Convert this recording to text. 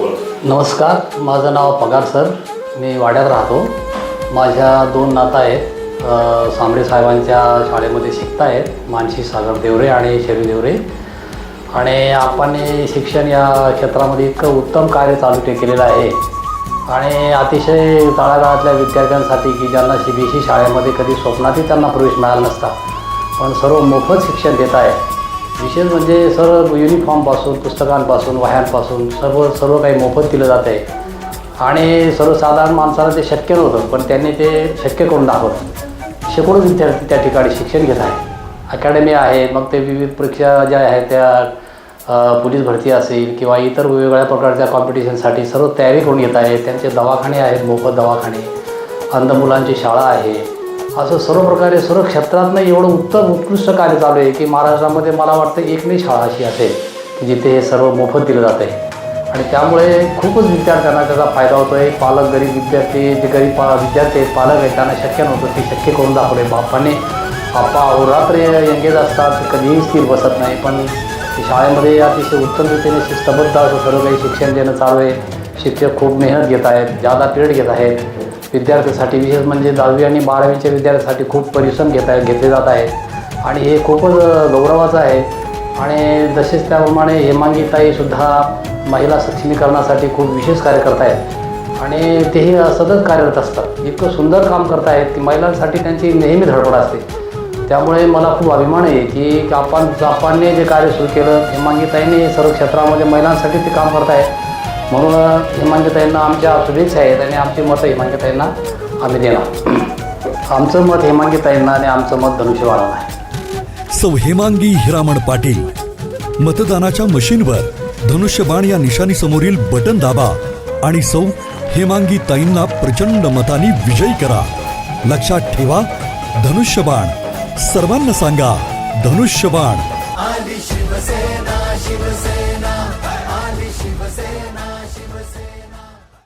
नमस्कार माझं नाव पगार सर. मी वाड्यात राहतो. माझ्या दोन नाता आहेत. सांबळे साहेबांच्या शाळेमध्ये शिकत आहेत मानसी सागर देवरे आणि शरी देवरे. आणि आपण हे शिक्षण या क्षेत्रामध्ये इतकं उत्तम कार्य चालू ते केलेलं आहे. आणि अतिशय तळागाळातल्या विद्यार्थ्यांसाठी की ज्यांना सी बी एस ई शाळेमध्ये कधी स्वप्नातही त्यांना प्रवेश मिळाला नसता पण सर्व मोफत शिक्षण देत आहे विशेष म्हणजे सर्व युनिफॉर्मपासून पुस्तकांपासून वह्यांपासून सर्व सर्व काही मोफत दिलं जात आहे. आणि सर्वसाधारण माणसाला ते शक्य नव्हतं पण त्यांनी ते शक्य करून दाखवलं. शेकडो विद्यार्थी त्या ठिकाणी शिक्षण घेत आहे अकॅडमी आहे मग ते विविध परीक्षा ज्या आहेत त्या पोलीस भरती असेल किंवा इतर वेगवेगळ्या प्रकारच्या कॉम्पिटिशनसाठी सर्व तयारी करून येत आहे त्यांचे दवाखाने आहेत मोफत दवाखाने. अंध मुलांची शाळा आहे. असं सर्व प्रकारे सर्व क्षेत्रातनं एवढं उत्तम उत्कृष्ट कार्य चालू आहे की महाराष्ट्रामध्ये मला वाटतं एकमेव शाळा अशी असेल की जिथे हे सर्व मोफत दिलं जात आहे. आणि त्यामुळे खूपच विद्यार्थ्यांना त्याचा फायदा होतो आहे पालक गरीब विद्यार्थी जे गरीब पा विद्यार्थी आहेत पालक आहेत त्यांना शक्य नव्हतं ते शक्य करून दाखवले. बापाने बाप्पा अहोरात्र यंगेज असतात कधीही स्थिर बसत नाही. पण शाळेमध्ये अतिशय उत्तम रीतीने शिस्तबद्ध असं सर्व काही शिक्षण देणं चालू आहे. शिक्षक खूप मेहनत घेत आहेत जादा पिरियड घेत आहेत. विद्यार्थ्यांसाठी विशेष म्हणजे दहावी आणि बारावीच्या विद्यार्थ्यांसाठी खूप परिश्रम घेत आहे घेतले जात आहेत आणि हे खूपच गौरवाचं आहे. आणि तसेच त्याप्रमाणे हेमांगीताईसुद्धा महिला सक्षमीकरणासाठी खूप विशेष कार्य करत आहेत. आणि तेही सतत कार्यरत असतात. इतकं सुंदर काम करत आहेत की महिलांसाठी त्यांची नेहमी धडपड असते. त्यामुळे मला खूप अभिमान आहे की आपण जापानने जे कार्य सुरू केलं हेमांगीताईने सर्व क्षेत्रामध्ये महिलांसाठी ते काम करत आहेत. म्हणून हेमांगीताईंना आमच्या शुभेच्छा आहेत आणि आमची मतं हेमांगीताईंना आम्ही देणार. आमचं मत हेमांगीताईंना आणि आमचं मत धनुष्यबाणांना आहे. सौ हेमांगी हिरामण पाटील. मतदानाच्या मशीनवर धनुष्यबाण या निशाणी समोरील बटन दाबा आणि सौ हेमांगी ताईंना प्रचंड मतांनी विजयी करा. लक्षात ठेवा धनुष्यबाण. सर्वांना सांगा धनुष्यबाण. शिवसेना शिवसेना.